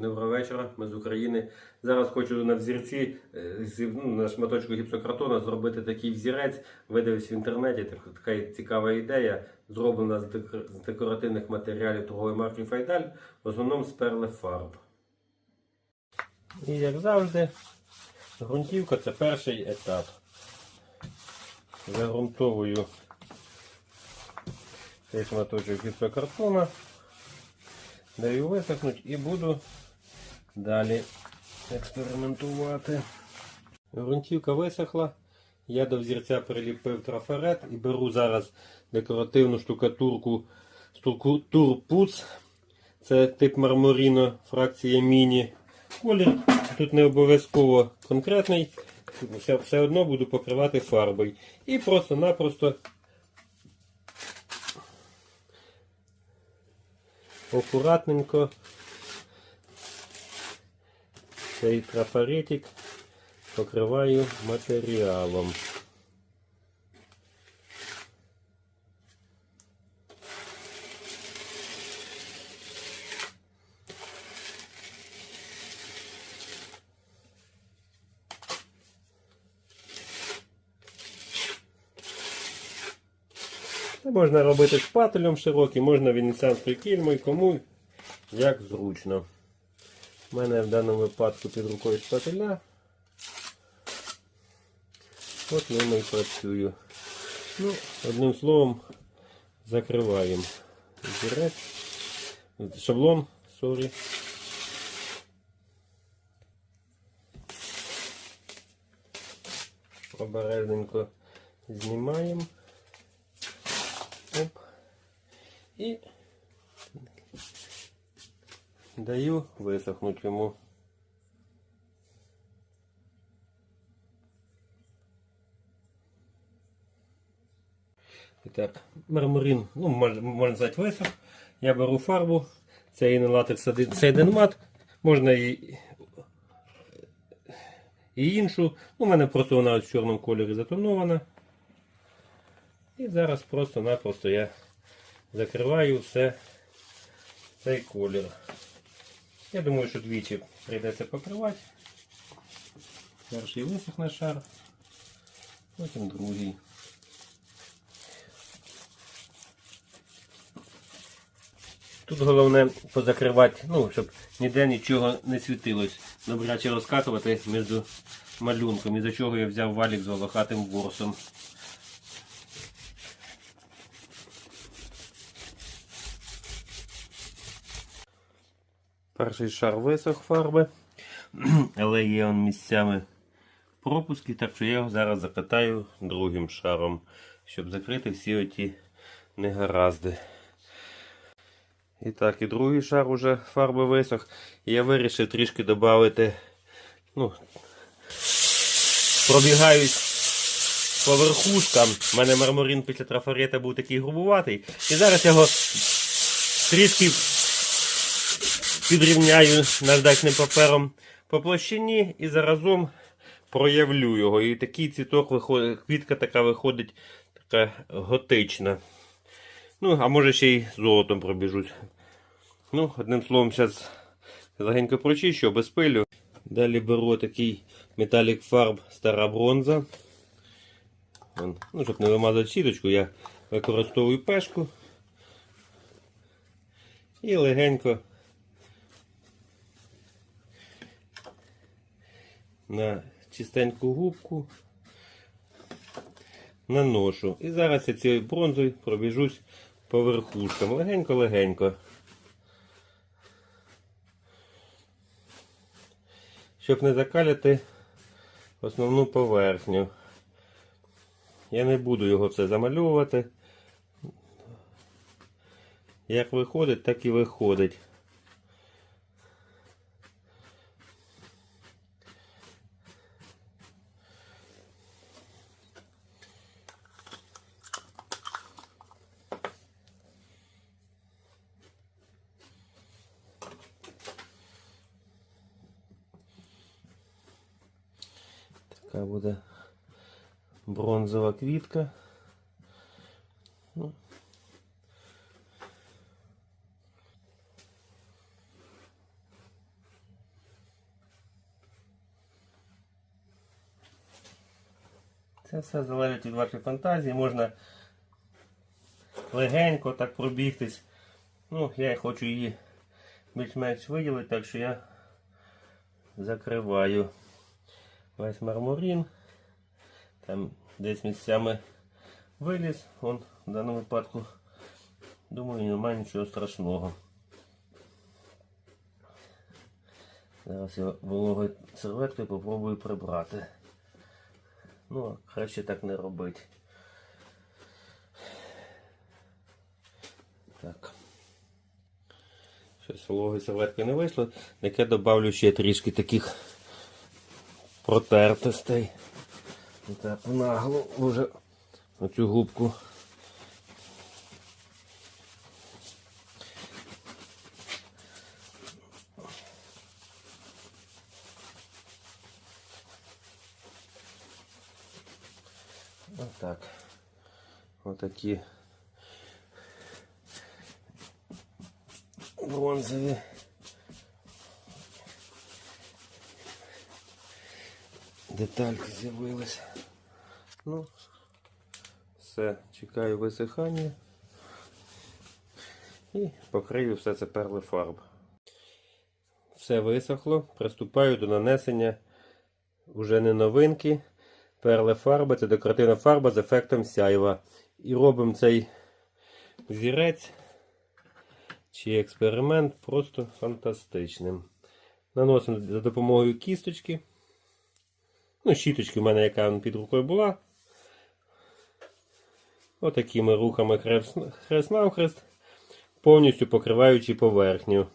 Доброго вечора, ми з України. Зараз хочу на взірці е, ну, на шматочку гіпсокартона зробити такий взірець. Видивився в інтернеті, така цікава ідея. Зроблена з декоративних матеріалів торгової марки Файдаль, в основному з перлефарб. І як завжди, ґрунтівка це перший етап. Загрунтовую цей шматочок гіпсокартона. Даю висохнути і буду далі експериментувати. Грунтівка висохла. Я до взірця приліпив трафарет і беру зараз декоративну штукатурку штукатур Пуц. Це тип мармуріно, фракція міні. Колір тут не обов'язково конкретний. Все, все одно буду покривати фарбою. І просто-напросто акуратненько цей трафаретик покриваю матеріалом. Це можна робити шпателем широким, можна венеціанською кільмою, кому як зручно. У мене в даному випадку під рукою шпателя. От ними і працюю. Ну, одним словом, закриваємо зірець. Шаблон, сорі. Обережненько знімаємо. Оп. І даю висохнути йому. І так, мармурин, ну, можна, сказати, висох. Я беру фарбу, це і латекс один мат, можна і, і іншу. Ну, у мене просто вона в чорному кольорі затонована. І зараз просто-напросто я закриваю все цей колір. Я думаю, що двічі прийдеться покривати. Перший висохне шар, потім другий. Тут головне позакривати, ну, щоб ніде нічого не світилось. Добряче розкатувати між малюнком, із-за чого я взяв валік з волохатим ворсом. Перший шар висох фарби, але є он місцями пропуски, так що я його зараз закатаю другим шаром, щоб закрити всі оті негаразди. І так, і другий шар уже фарби висох. Я вирішив трішки додати, ну, пробігаюсь по верхушкам. У мене мармурин після трафарета був такий грубуватий. І зараз його трішки підрівняю наждачним папером по площині і заразом проявлю його. І такий цвіток виходить, квітка така виходить така готична. Ну, а може ще й золотом пробіжуть. Ну, одним словом, зараз легенько прочищу, без пилю. Далі беру такий металік фарб стара бронза. Ну, щоб не вимазати сіточку, я використовую пешку. І легенько на чистеньку губку наношу. І зараз я цією бронзою пробіжусь по верхушкам. Легенько-легенько. Щоб не закаляти основну поверхню. Я не буду його все замальовувати. Як виходить, так і виходить. Така буде бронзова квітка. Ну. Це все залежить від вашої фантазії, можна легенько так пробігтись. Ну, я хочу її більш-менш виділити, так що я закриваю весь мармурін. Там десь місцями виліз. Он в даному випадку, думаю, немає нічого страшного. Зараз я вологою серветкою попробую прибрати. Ну, краще так не робити. Так. Щось вологою серветкою не вийшло. Так я добавлю ще трішки таких протертостей. Так, нагло вже оцю губку. Отак. Отакі бронзові. Детальки з'явились. Ну, все, чекаю висихання. І покрию все це перли фарб. Все висохло. Приступаю до нанесення уже не новинки. Перли фарби це декоративна фарба з ефектом сяйва. І робимо цей зірець чи експеримент просто фантастичним. Наносимо за допомогою кісточки. Ну, щіточки в мене, яка під рукою була. Отакими рухами хрест, хрест навхрест, повністю покриваючи поверхню.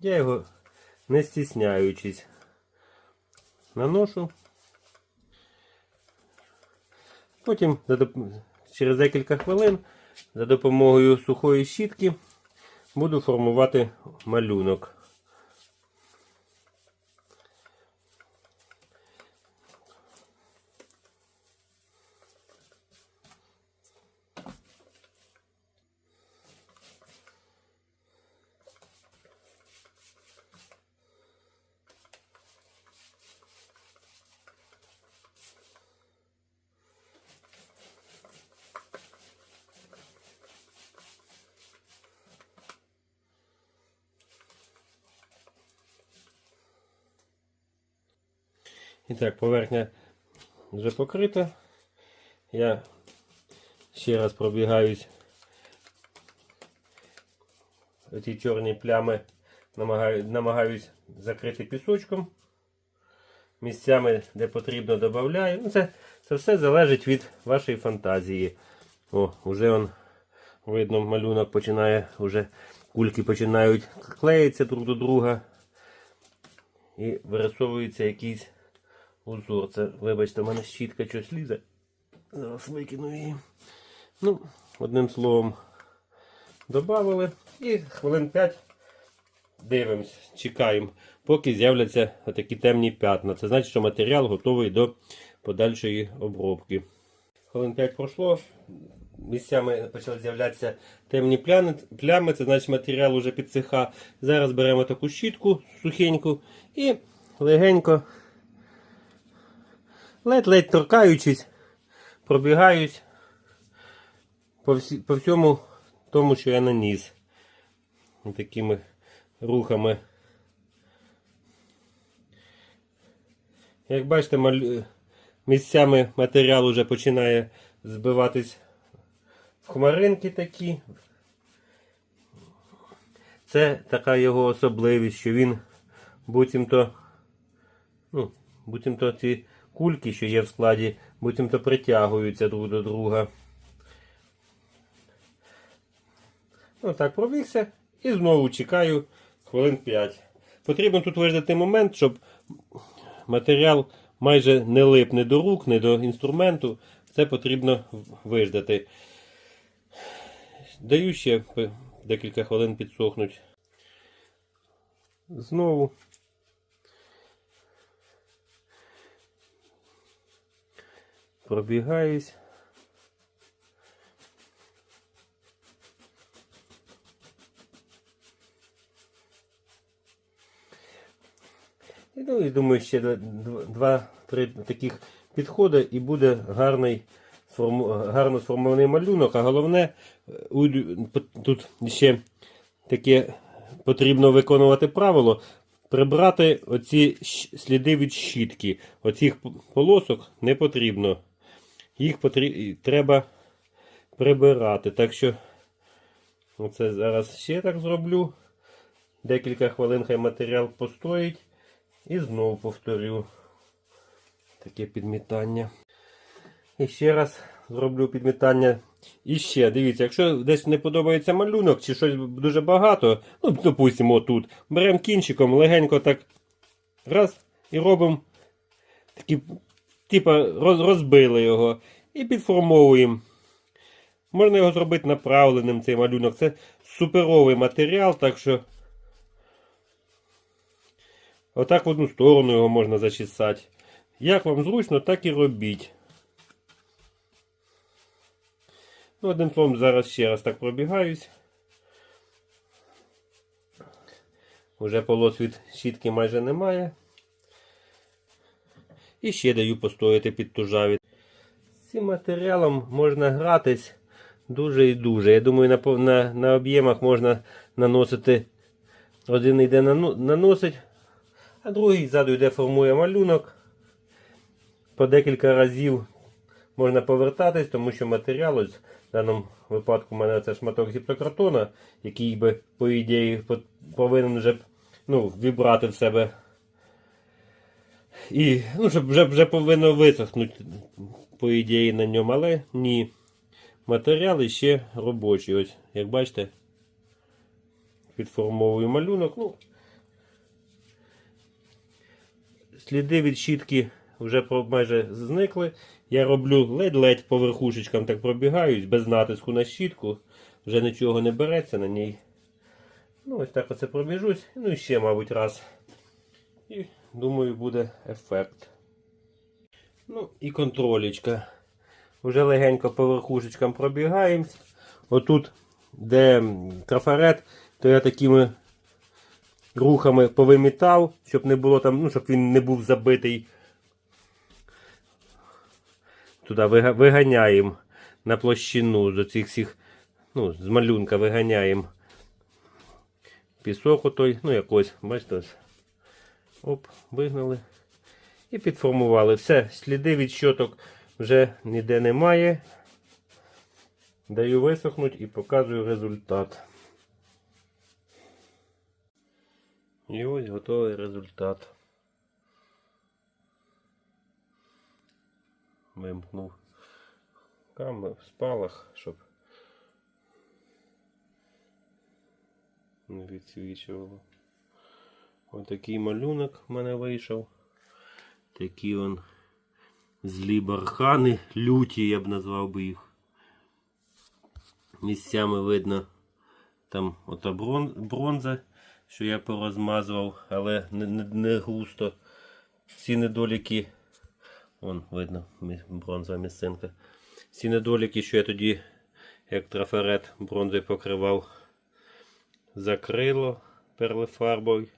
Я його не стісняючись наношу. Потім через декілька хвилин за допомогою сухої щітки буду формувати малюнок. І так, поверхня вже покрита. Я ще раз пробігаюсь. Ці чорні плями намагаю, намагаюсь закрити пісочком. Місцями, де потрібно, додаю. Ну, це, це все залежить від вашої фантазії. О, вже он, видно, малюнок починає, вже кульки починають клеїтися друг до друга. І вирисовується якийсь узор. Це, вибачте, в мене щітка щось лізе. Зараз викину її. Ну, одним словом, додали. І хвилин 5 дивимось, чекаємо, поки з'являться такі темні п'ятна. Це значить, що матеріал готовий до подальшої обробки. Хвилин 5 пройшло. Місцями почали з'являтися темні плями, плями, це значить матеріал вже підсиха. Зараз беремо таку щітку сухеньку і легенько ледь-ледь торкаючись, пробігаюсь по, всі, по всьому тому, що я наніс. Такими рухами. Як бачите, маль... місцями матеріал вже починає збиватись в хмаринки такі. Це така його особливість, що він буцімто, ну, буцімто ці кульки, що є в складі, буцімто притягуються друг до друга. Отак пробігся і знову чекаю хвилин 5. Потрібно тут виждати момент, щоб матеріал майже не лип не до рук, не до інструменту. Це потрібно виждати. Даю ще декілька хвилин підсохнуть. Знову. Пробігаюсь. І, ну, і думаю, ще два-три таких підходи і буде гарний, гарно сформований малюнок. А головне, тут ще таке потрібно виконувати правило. Прибрати оці сліди від щітки. Оцих полосок не потрібно. Їх потрібно, треба прибирати. Так що оце зараз ще так зроблю. Декілька хвилин хай матеріал постоїть. І знову повторю таке підмітання. І ще раз зроблю підмітання. І ще, дивіться, якщо десь не подобається малюнок чи щось дуже багато, ну, допустимо, тут, беремо кінчиком, легенько так раз і робимо такі, типа роз, розбили його і підформовуємо. Можна його зробити направленим, цей малюнок. Це суперовий матеріал, так що отак в одну сторону його можна зачесати. Як вам зручно, так і робіть. Ну, одним словом, зараз ще раз так пробігаюсь. Уже полос від щітки майже немає. І ще даю постояти під тужаві. З цим матеріалом можна гратись дуже і дуже. Я думаю, на, на, на об'ємах можна наносити. Один йде наносить, а другий ззаду йде формує малюнок. По декілька разів можна повертатись, тому що матеріал, ось в даному випадку у мене це шматок гіпсокартона, який би, по ідеї, повинен вже ну, вібрати в себе. І, ну, щоб вже, вже повинно висохнути, по ідеї, на ньому, але ні. Матеріал ще робочий. Ось, як бачите, підформовую малюнок. Ну, сліди від щітки вже майже зникли. Я роблю ледь-ледь по верхушечкам так пробігаюсь, без натиску на щітку. Вже нічого не береться на ній. Ну, ось так оце пробіжусь. Ну і ще, мабуть, раз. І думаю, буде ефект. Ну і контролечка. Вже легенько по верхушечкам пробігаємось. Отут, де трафарет, то я такими рухами повимітав, щоб не було там, ну, щоб він не був забитий. Туди виганяємо на площину з оцих всіх, ну, з малюнка виганяємо пісок отой, ну якось, бачите, ось. Оп, вигнали. І підформували. Все, сліди від щоток вже ніде немає. Даю висохнути і показую результат. І ось готовий результат. Вимкнув камеру в спалах, щоб не відсвічувало. Ось такий малюнок в мене вийшов. Такі он злі бархани, люті, я б назвав би їх. Місцями видно там ота брон- бронза, що я порозмазував, але не, не, не густо. Ці недоліки, вон видно, бронзова місцинка. Ці недоліки, що я тоді, як трафарет бронзою покривав, закрило перлефарбою.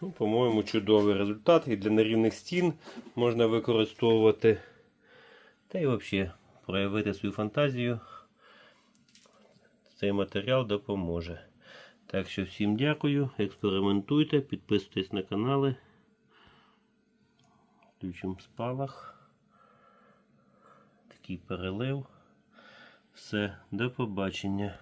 Ну, по-моєму, чудовий результат. І для нерівних стін можна використовувати. Та й взагалі проявити свою фантазію. Цей матеріал допоможе. Так що всім дякую, експериментуйте, підписуйтесь на канали. Включимо спалах. Такий перелив. Все, до побачення.